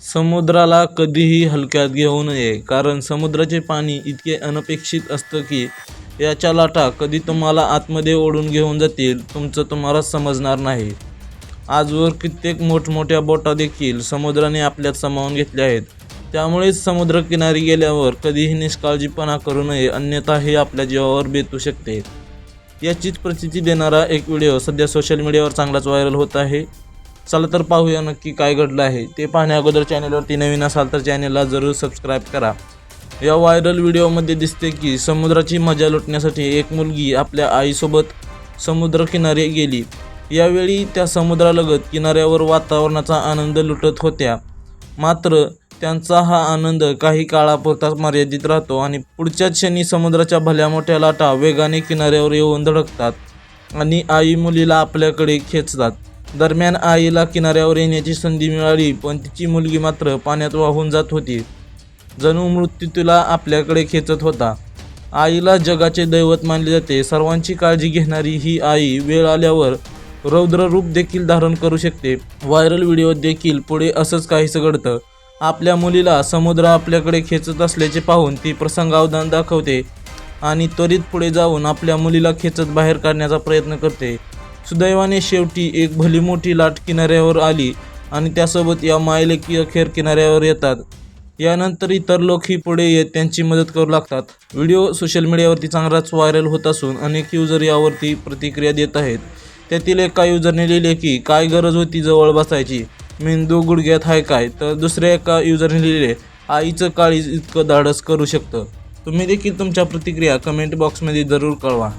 समुद्राला कधीही हलक्यात घेऊ नये कारण समुद्राचे पाणी इतके अनपेक्षित असतं की याच्या लाटा कधी तुम्हाला आतमध्ये ओढून घेऊन जातील तुमचं तुम्हाला समजणार नाही. आजवर कित्येक मोठमोठ्या बोटा देखील समुद्राने आपल्यात सामावून घेतल्या आहेत. त्यामुळेच समुद्रकिनारी गेल्यावर कधीही निष्काळजीपणा करू नये अन्यथा हे आपल्या जीवावर बेतू शकते. याचीच प्रसिद्धी देणारा एक व्हिडिओ सध्या सोशल मीडियावर चांगलाच व्हायरल होत आहे. चला तर पाहूया नक्की काय घडलं आहे. ते पाहण्या अगोदर चॅनेलवरती नवीन असाल तर चॅनेलला जरूर सबस्क्राईब करा. या व्हायरल व्हिडिओमध्ये दिसते की समुद्राची मजा लुटण्यासाठी एक मुलगी आपल्या आईसोबत समुद्रकिनारी गेली. यावेळी त्या समुद्रालगत किनाऱ्यावर वातावरणाचा आनंद लुटत होत्या. मात्र त्यांचा हा आनंद काही काळापुरताच मर्यादित राहतो आणि पुढच्या क्षणी समुद्राच्या भल्या मोठ्या लाटा वेगाने किनाऱ्यावर येऊन धडकतात आणि आई मुलीला आपल्याकडे खेचतात. दरम्यान आईला किनाऱ्यावर येण्याची संधी मिळाली पण तिची मुलगी मात्र पाण्यात वाहून जात होती. जणू मृत्यू तिला आपल्याकडे खेचत होता. आईला जगाचे दैवत मानले जाते. सर्वांची काळजी घेणारी ही आई वेळ आल्यावर रौद्र रूप देखील धारण करू शकते. व्हायरल व्हिडिओ देखील पुढे असंच काहीसं घडतं. आपल्या मुलीला समुद्र आपल्याकडे खेचत असल्याचे पाहून ती प्रसंगावधान दाखवते आणि त्वरित पुढे जाऊन आपल्या मुलीला खेचत बाहेर काढण्याचा प्रयत्न करते. सुदैवाने शेवटी एक भली मोठी लाट किनाऱ्यावर आली आणि त्यासोबत या मायलेकी अखेर किनाऱ्यावर येतात. यानंतर इतर लोकही पुढे येत त्यांची मदत करू लागतात. व्हिडिओ सोशल मीडियावरती चांगलाच व्हायरल होत असून अनेक युजर यावरती प्रतिक्रिया देत आहेत. त्यातील एका युजरने लिहिले की काय गरज होती जवळ बसायची? मेंदू गुडघ्यात आहे काय? तर दुसऱ्या एका युजरने लिहिले आईचं काळीज इतकं धाडस करू शकतं. तुम्ही देखील तुमच्या प्रतिक्रिया कमेंट बॉक्समध्ये जरूर कळवा.